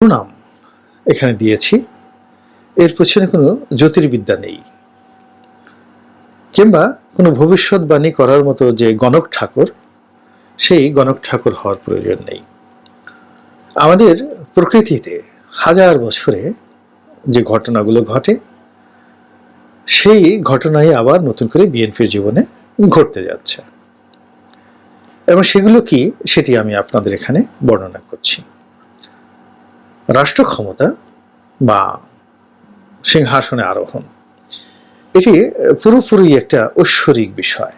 নাম এখানে দিয়েছি। এর পেছনে কোনো জ্যোতির্বিদ্যা নেই। কিংবা কোনো ভবিষ্যৎবাণী করার মতো যে গণক ঠাকুর, সেই গণক ঠাকুর হওয়ার প্রয়োজন নেই। আমাদের প্রকৃতিতে হাজার বছরে যে ঘটনাগুলো ঘটে, সেই ঘটনাই আবার নতুন করে বিএনপির জীবনে ঘটতে যাচ্ছে। এবং সেগুলো কি, সেটি আমি আপনাদের এখানে বর্ণনা করছি। রাষ্ট্র ক্ষমতা বা সিংহাসনে আরোহণ, এটি পুরোপুরি একটা ঐশ্বরিক বিষয়।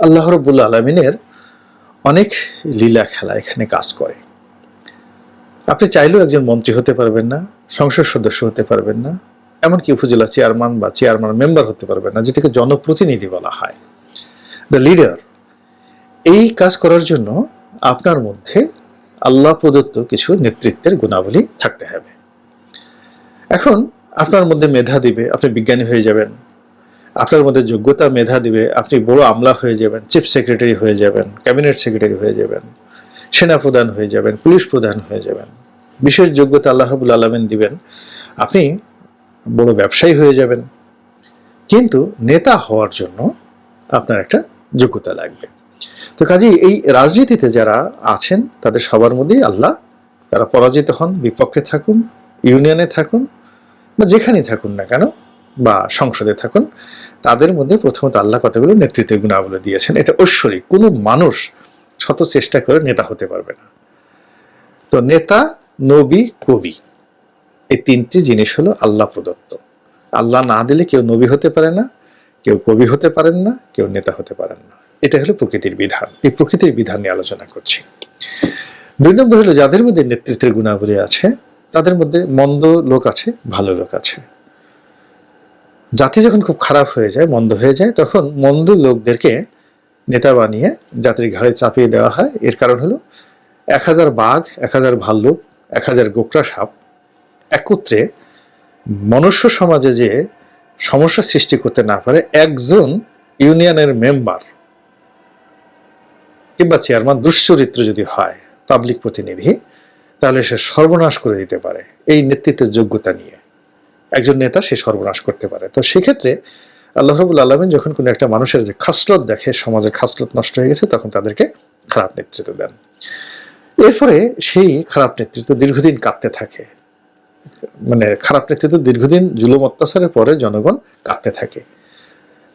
আল্লাহ রব্বুল আলমিনের অনেক লীলা খেলা এখানে কাজ করে। আপনি চাইলেও একজন মন্ত্রী হতে পারবেন না, সংসদ সদস্য হতে পারবেন না, এমনকি উপজেলা চেয়ারম্যান বা চেয়ারম্যান মেম্বার হতে পারবেন না, যেটাকে জনপ্রতিনিধি বলা হয়। দ্য লিডার এই কাজ করার জন্য আপনার মধ্যে আল্লাহ প্রদত্ত কিছু নেতৃত্বের গুণাবলী থাকতে হবে। এখন আপনার মধ্যে মেধা দিবে, আপনি বিজ্ঞানী হয়ে যাবেন। আপনার মধ্যে যোগ্যতা মেধা দিবে, আপনি বড় আমলা হয়ে যাবেন, চিফ সেক্রেটারি হয়ে যাবেন, ক্যাবিনেট সেক্রেটারি হয়ে যাবেন, সেনা প্রধান হয়ে যাবেন, পুলিশ প্রধান হয়ে যাবেন। বিশেষ যোগ্যতা আল্লাহ রবুল আলমেন দিবেন, আপনি বড় ব্যবসায়ী হয়ে যাবেন। কিন্তু নেতা হওয়ার জন্য আপনার একটা যোগ্যতা লাগবে। তো কাজেই এই রাজনীতিতে যারা আছেন, তাদের সবার মধ্যেই আল্লাহ, তারা পরাজিত হন, বিপক্ষে থাকুন, ইউনিয়নে থাকুন, বা যেখানেই থাকুন না কেন, বা সংসদে থাকুন, তাদের মধ্যে প্রথমত আল্লাহ কতগুলো নেতৃত্বের গুণাবলী দিয়েছেন, এটা ঐশ্বরিক। কোনো মানুষ শত চেষ্টা করে নেতা হতে পারবে না। তো নেতা, নবী, কবি, এই তিনটি জিনিস হলো আল্লাহ প্রদত্ত। আল্লাহ না দিলে কেউ নবী হতে পারে না, কেউ কবি হতে পারেন না, কেউ নেতা হতে পারেন না। এটা হলো প্রকৃতির বিধান। এই প্রকৃতির বিধান নিয়ে আলোচনা করছি। দুই নম্বর হলো, যাদের মধ্যে নেতৃত্বের গুণাবলী আছে, তাদের মধ্যে মন্দ লোক আছে, ভালো লোক আছে। জাতি যখন খুব খারাপ হয়ে যায়, মন্দ হয়ে যায়, তখন মন্দ লোকদেরকে নেতা বানিয়ে জাতির ঘাড়ে চাপিয়ে দেওয়া হয়। এর কারণ হলো, এক হাজার বাঘ, এক হাজার ভাল্লুক, এক হাজার গোকরা সাপ একত্রে মনুষ্য সমাজে যে সমস্যা সৃষ্টি করতে না পারে, একজন ইউনিয়নের মেম্বার কিংবা চেয়ারম্যান দুশ্চরিত্র যদি হয় পাবলিক প্রতিনিধি, তাহলে সে সর্বনাশ করে দিতে পারে এই নেতৃত্বের যোগ্যতা নিয়ে। একজন নেতা সে সর্বনাশ করতে পারে। তো সেক্ষেত্রে আল্লাহ রবুল আলমিন যখন কোনো একটা মানুষের যে খাসলত দেখে, সমাজে খাসলত নষ্ট হয়ে গেছে, তখন তাদেরকে খারাপ নেতৃত্ব দেন। এরপরে সেই খারাপ নেতৃত্ব দীর্ঘদিন কাঁদতে থাকে। মানে খারাপ নেতৃত্ব দীর্ঘদিন জুলুম অত্যাচারের পরে জনগণ কাঁদতে থাকে।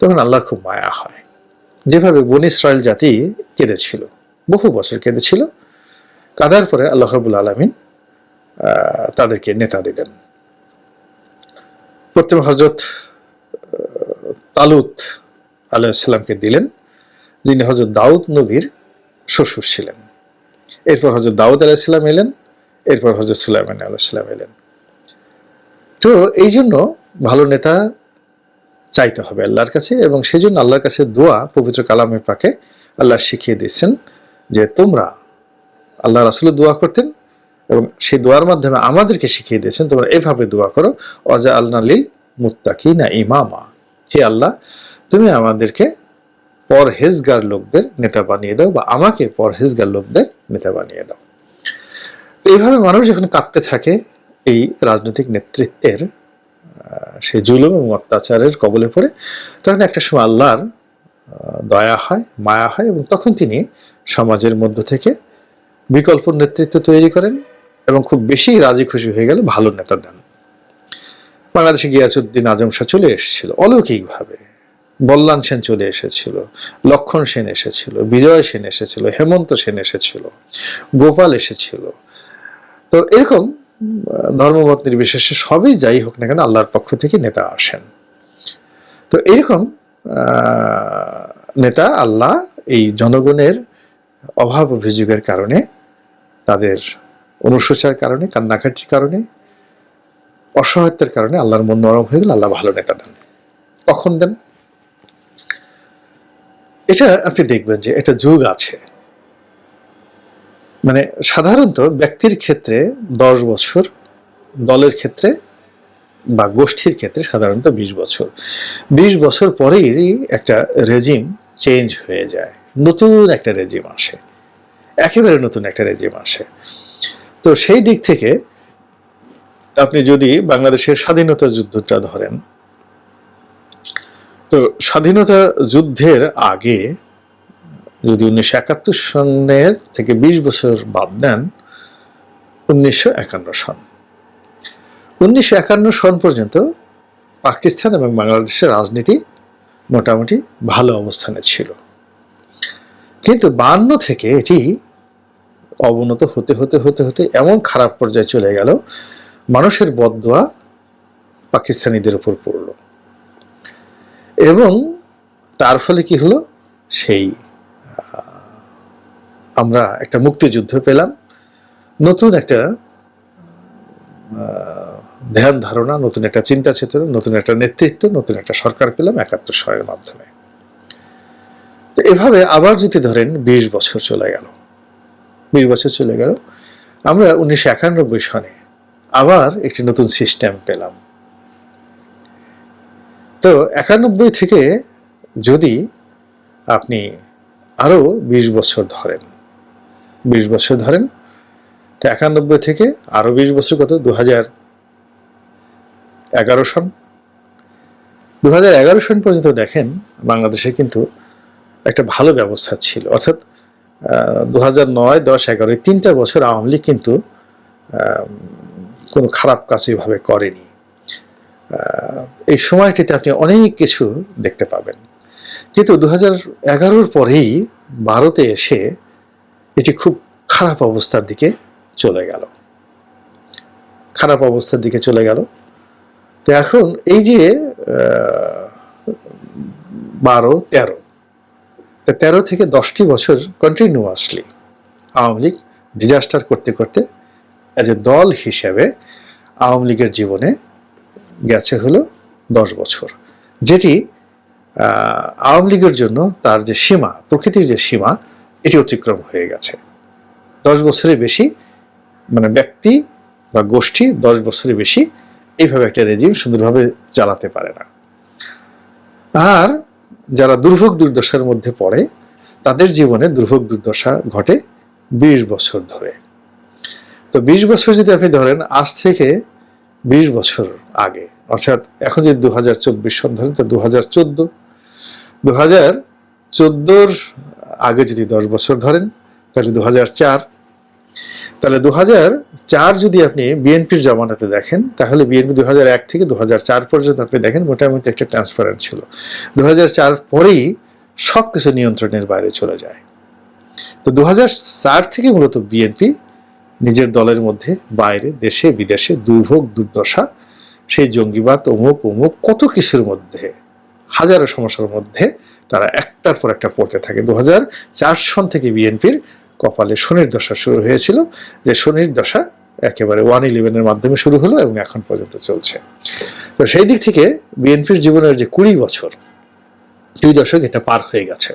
তখন আল্লাহর খুব মায়া হয়। যেভাবে বন ইসরায়েল জাতি কেঁদেছিল, বহু বছর কেঁদেছিল, কাদার পরে আল্লাহ রবুল আলমিন তাদেরকে নেতা দিলেন। প্রথম হজরত তালুত আলাইসাল্লামকে দিলেন, যিনি হজরত দাউদ নবীর শ্বশুর ছিলেন। এরপর হজরত দাউদ আলাইসাল্লাম এলেন, এরপর হজরত সুলাইমান আলাইসাল্লাম এলেন। তো এই জন্য ভালো নেতা চাইতে হবে আল্লাহর কাছে এবং সেই জন্য আল্লাহর কাছে দোয়া, পবিত্র কালামের পাকে আল্লাহ শিখিয়ে দিয়েছেন যে তোমরা আল্লাহ রাসুলের দোয়া করতেন এবং সেই দোয়ার মাধ্যমে আমাদেরকে শিখিয়ে দিয়েছেন, তোমরা এভাবে দোয়া করো অজা আল্লাহ লিল মুত্তাকি না ইমামা হে আল্লাহ, তুমি আমাদেরকে পরহেজগার লোকদের নেতা বানিয়ে দাও বা আমাকে পরহেজগার লোকদের নেতা বানিয়ে দাও। এইভাবে মানুষ যখন কাঁদতে থাকে এই রাজনৈতিক নেতৃত্বের সেই জুলুম এবং অত্যাচারের কবলে পড়ে, তখন একটা সময় আল্লাহর দয়া হয়, মায়া হয় এবং তখন তিনি সমাজের মধ্য থেকে বিকল্প নেতৃত্ব তৈরি করেন এবং খুব বেশি রাজি খুশি হয়ে গেলে ভালো নেতা দেন। বাংলাদেশে গিয়াসুদ্দিন আজম শাহ চলে এসেছিল, অলৌকিকভাবে। বল্লান সেন চলে এসেছিল, লক্ষণ সেন এসেছিল, বিজয় সেন এসেছিল, হেমন্ত সেন এসেছিল, গোপাল এসেছিল। তো এরকম ধর্মমত নির্বিশেষে সবই যাই হোক না কেন আল্লাহর পক্ষ থেকে নেতা আসেন। তো এরকম নেতা আল্লাহ এই জনগণের অভাব অভিযোগের কারণে, তাদের অনুশোচার কারণে, কান্নাকাটির কারণে অসহায়তার কারণে আল্লাহর মন নরম হয়ে গেলে আল্লাহ ভালো নেতা দেন। কখন দেন? এটা আপনি দেখবেন যে এটা যুগ আছে। মানে সাধারণত ব্যক্তির ক্ষেত্রে দশ বছর, দলের ক্ষেত্রে বা গোষ্ঠীর ক্ষেত্রে সাধারণত বিশ বছর। বিশ বছর পরেই একটা রেজিম চেঞ্জ হয়ে যায়। নতুন একটা রেজিম আসে। একেবারে নতুন একটা রেজিম আসে। তো সেই দিক থেকে আপনি যদি বাংলাদেশের স্বাধীনতা যুদ্ধটা ধরেন, তো স্বাধীনতা যুদ্ধের আগে যদি উনিশশো একাত্তর সনের থেকে বিশ বছর বাদ দেন, উনিশশো একান্ন সন। উনিশশো একান্ন সন পর্যন্ত পাকিস্তান এবং বাংলাদেশের রাজনীতি মোটামুটি ভালো অবস্থানে ছিল। কিন্তু বান্ন থেকে এটি অবনত হতে হতে হতে হতে এমন খারাপ পর্যায়ে চলে গেল, মানুষের বদদোয়া পাকিস্তানিদের উপর পড়ল। এবং তার ফলে কি হলো? সেই আমরা একটা মুক্তিযুদ্ধ পেলাম। নতুন একটা ধ্যান ধারণা, নতুন একটা চিন্তা চেতনা, নতুন একটা নেতৃত্ব, নতুন একটা সরকার পেলাম একাত্তর সালের মাধ্যমে। তো এভাবে আবার যদি ধরেন বিশ বছর চলে গেল। বিশ বছর চলে গেল। আমরা উনিশশো একানব্বই সনে আবার একটি নতুন সিস্টেম পেলাম। তো একানব্বই থেকে যদি আপনি আরও বিশ বছর ধরেন। বিশ বছর ধরেন, তো একানব্বই থেকে আরও বিশ বছর কত? দু হাজার এগারো সন। দু হাজার এগারো সন পর্যন্ত দেখেন, বাংলাদেশে কিন্তু একটা ভালো ব্যবস্থা ছিল। অর্থাৎ দু হাজার নয়, দশ, এগারো, এই তিনটা বছর আওয়ামী লীগ কিন্তু কোনো খারাপ কাজ এভাবে করেনি। এই সময়টিতে আপনি অনেক কিছু দেখতে পাবেন। কিন্তু দু হাজার পরেই ভারতে এসে এটি খুব খারাপ অবস্থার দিকে চলে গেল। খারাপ অবস্থার দিকে চলে গেল। তো এখন এই যে বারো, তেরো তেরো থেকে দশটি বছর কন্টিনিউয়াসলি আওয়ামী লীগ ডিজাস্টার করতে করতে অ্যাজ এ দল হিসেবে আওয়ামী লীগের জীবনে গেছে হলো দশ বছর। যেটি আওয়ামী লীগের জন্য তার যে সীমা, প্রকৃতির যে সীমা, এটি অতিক্রম হয়ে গেছে। দশ বছরের বেশি মানে ব্যক্তি বা গোষ্ঠী দশ বছরের বেশি এইভাবে একটা রেজিম সুন্দরভাবে চালাতে পারে না। আর যারা দুর্ভোগ দুর্দশার মধ্যে পড়ে, তাদের জীবনে দুর্ভোগ দুর্দশা ঘটে বিশ বছর ধরে। তো বিশ বছর যদি আপনি ধরেন, আজ থেকে বিশ বছর আগে, অর্থাৎ এখন যদি দু হাজার চব্বিশ সন ধরেন, তো দু হাজার চোদ্দ দু হাজার চোদ্দোর আগে যদি দশ বছর ধরেন, তাহলে দু চার। তাহলে দু হাজার চার যদি আপনি বিএনপির জমানাতে দেখেন, তাহলে বিএনপি দু এক থেকে দু হাজার চার পর্যন্ত আপনি দেখেন মোটামুটি একটা ট্রান্সপারেন্ট ছিল। দু হাজার চার পরেই সব কিছু নিয়ন্ত্রণের বাইরে চলে যায়। তো দু হাজার চার থেকে মূলত বিএনপি নিজের দলের মধ্যে বাইরে, দেশে, বিদেশে দুর্ভোগ, দুর্দশা, সেই জঙ্গিবাদ, অমুক অমুক, কত কিছুর মধ্যে হাজারো সমস্যার মধ্যে তারা একটার পর একটা পড়তে থাকে। দু হাজার চার সন থেকে বিএনপির কপালে শনির দশা শুরু হয়েছিল, যে শনির দশা একেবারে ওয়ান ইলেভেনের মাধ্যমে শুরু হলো এবং এখন পর্যন্ত চলছে। তো সেই দিক থেকে বিএনপির জীবনের যে কুড়ি বছর, দুই দশক এটা পার হয়ে গেছে।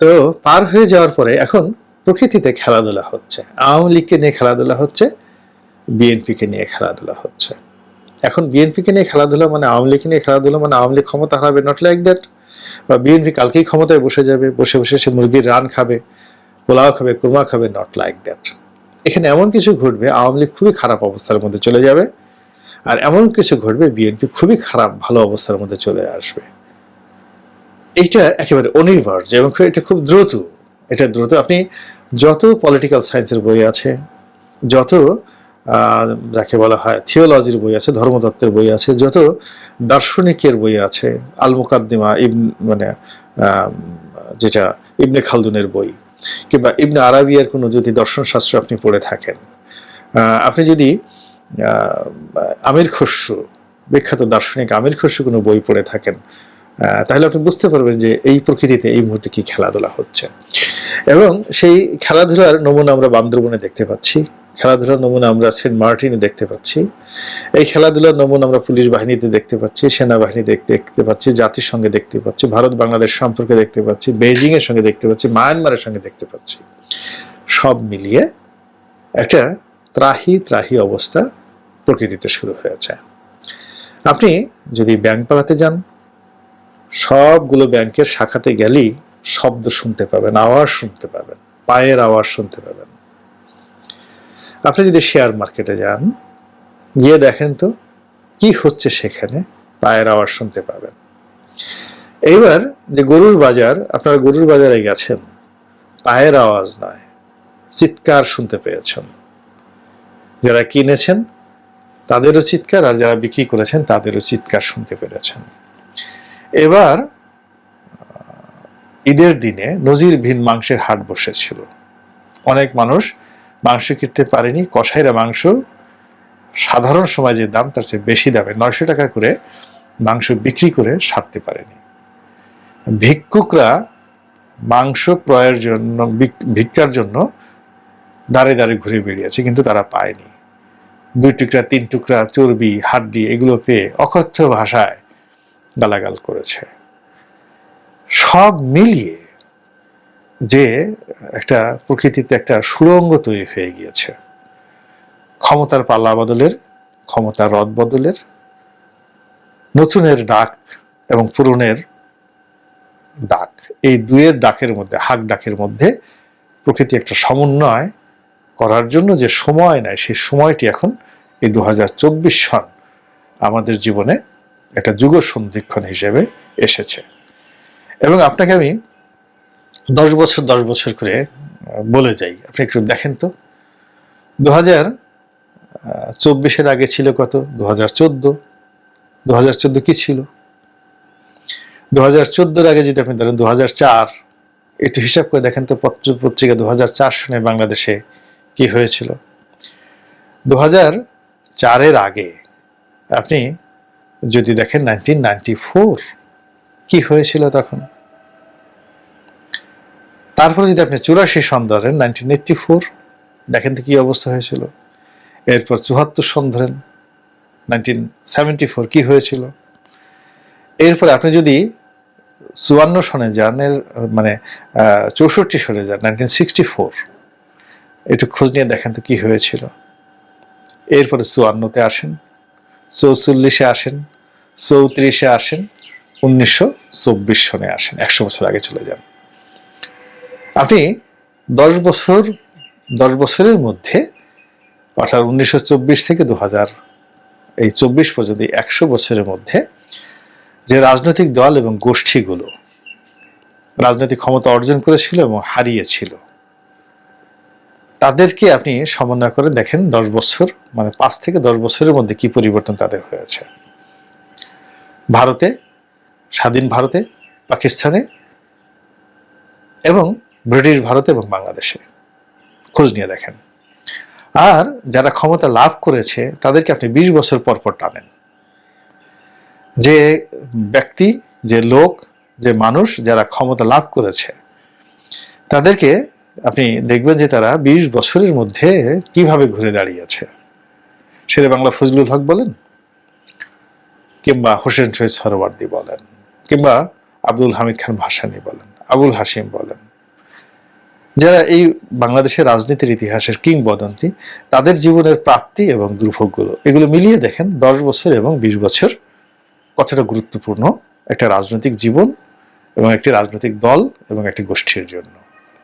তো পার হয়ে যাওয়ার পরে এখন প্রকৃতিতে খেলাধুলা হচ্ছে। আওয়ামী লীগকে নিয়ে খেলাধুলা হচ্ছে, বিএনপিকে নিয়ে খেলাধুলা হচ্ছে। এখন বিএনপিকে নিয়ে খেলাধুলা মানে আওয়ামী লীগকে নিয়ে খেলাধুলা মানে আওয়ামী লীগ ক্ষমতা হারাবে নট লাইক দ্যাট বা বিএনপি কালকেই ক্ষমতায় বসে যাবে, বসে বসে সে মুরগির রান খাবে, পোলাও খাবে, কুরমা খাবে নট লাইক দ্যাট এখানে এমন কিছু ঘটবে, আওয়ামী লীগ খুবই খারাপ অবস্থার মধ্যে চলে যাবে, আর এমন কিছু ঘটবে বিএনপি খুবই খারাপ, ভালো অবস্থার মধ্যে চলে আসবে। এইটা একেবারে অনিবার্য এবং এটা খুব দ্রুত, এটা দ্রুত। আপনি যত পলিটিক্যাল সায়েন্সের বই আছে, যত যাকে বলা হয় থিওলজির বই আছে, ধর্মতত্ত্বের বই আছে, যত দার্শনিকের বই আছে আল মুকাদ্দিমা ইবন মানে যেটা ইবনে খালদুনের বই, কিংবা ইবনে আরাবিয়ার কোনো যদি দর্শনশাস্ত্র আপনি পড়ে থাকেন। আপনি যদি আমির খসরু, বিখ্যাত দার্শনিক আমির খসরু কোনো বই পড়ে থাকেন তাহলে আপনি বুঝতে পারবেন যে এই প্রকৃতিতে এই মুহূর্তে কি খেলাধুলা হচ্ছে। এবং সেই খেলাধুলার নমুনা আমরা বান্দরবনে দেখতে পাচ্ছি। খেলাধুলার নমুনা আমরা সেন্ট মার্টিনে দেখতে পাচ্ছি। এই খেলাধুলার নমুনা আমরা পুলিশ বাহিনীতে দেখতে পাচ্ছি সেনাবাহিনী দেখতে পাচ্ছি সঙ্গে দেখতে পাচ্ছি, ভারত বাংলাদেশ সম্পর্কে দেখতে পাচ্ছি বেইজিং এর সঙ্গে দেখতে পাচ্ছি, মায়ানমারের সঙ্গে দেখতে পাচ্ছি। সব মিলিয়ে একটা ত্রাহি ত্রাহি অবস্থা প্রকৃতিতে শুরু হয়েছে। আপনি যদি ব্যাংক পালাতে যান, সবগুলো ব্যাংকের শাখাতে গেলেই শব্দ শুনতে পাবেন, আওয়াজ শুনতে পাবেন, পায়ের আওয়াজ শুনতে পাবেন। আপনি যদি শেয়ার মার্কেটে যান, গিয়ে দেখেন তো কি হচ্ছে সেখানে, পায়ের আওয়াজ শুনতে পাবেন। এইবার যে গরুর বাজার, আপনারা গরুর বাজারে গেছেন, পায়ের আওয়াজ নয়, চিৎকার শুনতে পেয়েছেন। যারা কিনেছেন, তাদেরও চিৎকার, আর যারা বিক্রি করেছেন, তাদেরও চিৎকার শুনতে পেরেছেন। এবার ঈদের দিনে নজিরবিহীন মাংসের হাট বসেছিল। অনেক মানুষ মাংস কিনতে পারেনি। কষাইরা মাংস সাধারণ সময় যে দাম, তার চেয়ে বেশি দামে নয়শো টাকা করে মাংস বিক্রি করে সারতে পারেনি। ভিক্ষুকরা মাংস ক্রয়ের জন্য, ভিক- ভিক্ষার জন্য দাঁড়ে দাঁড়ে ঘুরে বেরিয়েছে কিন্তু তারা পায়নি। দুই টুকরা, তিন টুকরা, চর্বি, হাড্ডি এগুলো পেয়ে অকথ্য ভাষায় গালাগাল করেছে। সব মিলিয়ে যে একটা প্রকৃতিতে একটা সুরঙ্গ তৈরি হয়ে গিয়েছে। ক্ষমতার পাল্লা বদলের, ক্ষমতার রদ বদলের, নতুনের ডাক এবং পুরনের ডাক। এই দুয়ের ডাকের মধ্যে, হাক ডাকের মধ্যে প্রকৃতি একটা সমন্বয় করার জন্য যে সময় নেয়, সেই সময়টি এখন এই দু চব্বিশ সন আমাদের জীবনে একটা যুগ সন্ধিক্ষণ হিসেবে এসেছে। এবং আপনাকে আমি দশ বছর দশ বছর করে বলে যাই। আপনি একটু দেখেন তো। দু হাজার চব্বিশের আগে ছিল কত? দু হাজার চোদ্দ। দু হাজার চোদ্দ কি ছিল? দু হাজার চোদ্দোর আগে যদি আপনি ধরেন দু হাজার চার, একটু হিসাব করে দেখেন তো পত্র পত্রিকা দু হাজার চার সনে বাংলাদেশে কি হয়েছিল। দু হাজার চারের আগে আপনি যদি দেখেন নাইনটিন নাইনটি ফোর কি হয়েছিল তখন? তারপরে যদি আপনি চুরাশি সন ধরেন নাইনটিন এইটটি ফোর দেখেন তো কী অবস্থা হয়েছিল। এরপর চুহাত্তর সন ধরেন নাইনটিন সেভেন্টি ফোর কী হয়েছিল। এরপরে আপনি যদি চুয়ান্ন সনে যান, এর মানে চৌষট্টি সনে যান নাইনটিন সিক্সটি ফোর একটু খোঁজ নিয়ে দেখেন তো কী হয়েছিল। এরপরে চুয়ান্নতে আসেন, চৌচল্লিশে আসেন, চৌত্রিশে আসেন, উনিশশো চব্বিশ সনে আসেন, একশো বছর আগে চলে যান। আপনি দশ বছর, দশ বছরের মধ্যে অর্থাৎ উনিশশো চব্বিশ থেকে দু হাজার এই চব্বিশ পর্যন্ত একশো বছরের মধ্যে যে রাজনৈতিক দল এবং গোষ্ঠীগুলো রাজনৈতিক ক্ষমতা অর্জন করেছিল এবং হারিয়েছিল, তাদেরকে আপনি সমন্বয় করে দেখেন দশ বছর মানে পাঁচ থেকে দশ বছরের মধ্যে কি পরিবর্তন তাদের হয়েছে। ভারতে, স্বাধীন ভারতে, পাকিস্তানে এবং ব্রিটিশ ভারতে এবং বাংলাদেশে। খোঁজ নিয়ে দেখেন। আর যারা ক্ষমতা লাভ করেছে, তাদেরকে আপনি বিশ বছর পর পর টানেন। যে ব্যক্তি, যে লোক, যে মানুষ যারা ক্ষমতা লাভ করেছে, তাদেরকে আপনি দেখবেন যে তারা বিশ বছরের মধ্যে কীভাবে ঘুরে দাঁড়িয়েছে। শেরে বাংলা ফজলুল হক বলেন, কিংবা হোসেন শহীদ সরওয়ার্দি বলেন, কিংবা আব্দুল হামিদ খান ভাসানী বলেন, আবুল হাসিম বলেন যারা এই বাংলাদেশের রাজনীতির ইতিহাসের কিংবদন্তি, তাদের জীবনের প্রাপ্তি এবং দুর্ভোগগুলো, এগুলো মিলিয়ে দেখেন দশ বছর এবং বিশ বছর কতটা গুরুত্বপূর্ণ একটা রাজনৈতিক জীবন এবং একটি রাজনৈতিক দল এবং একটি গোষ্ঠীর জন্য।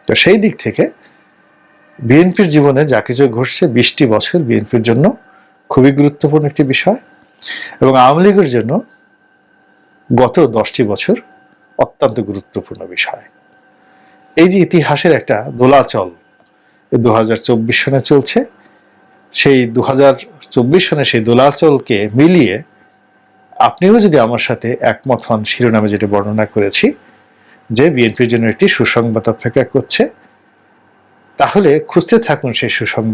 তো সেই দিক থেকে বিএনপির জীবনে যা কিছু ঘটছে বিশটি বছর বিএনপির জন্য খুবই গুরুত্বপূর্ণ একটি বিষয় এবং আওয়ামী লীগের জন্য গত দশটি বছর অত্যন্ত গুরুত্বপূর্ণ বিষয়। এই যে ইতিহাসের একটা দোলাচল দু হাজার চব্বিশ সনে চলছে, সেই দু হাজার চব্বিশ সনে সেই দোলাচলকে মিলিয়ে আপনিও যদি আমার সাথে একমত হন, শিরোনামে যেটা বর্ণনা করেছি, যে বিএনপির জন্য একটি সুসংবাদ অপেক্ষা করছে, তাহলে খুঁজতে থাকুন সেই সুসংবাদ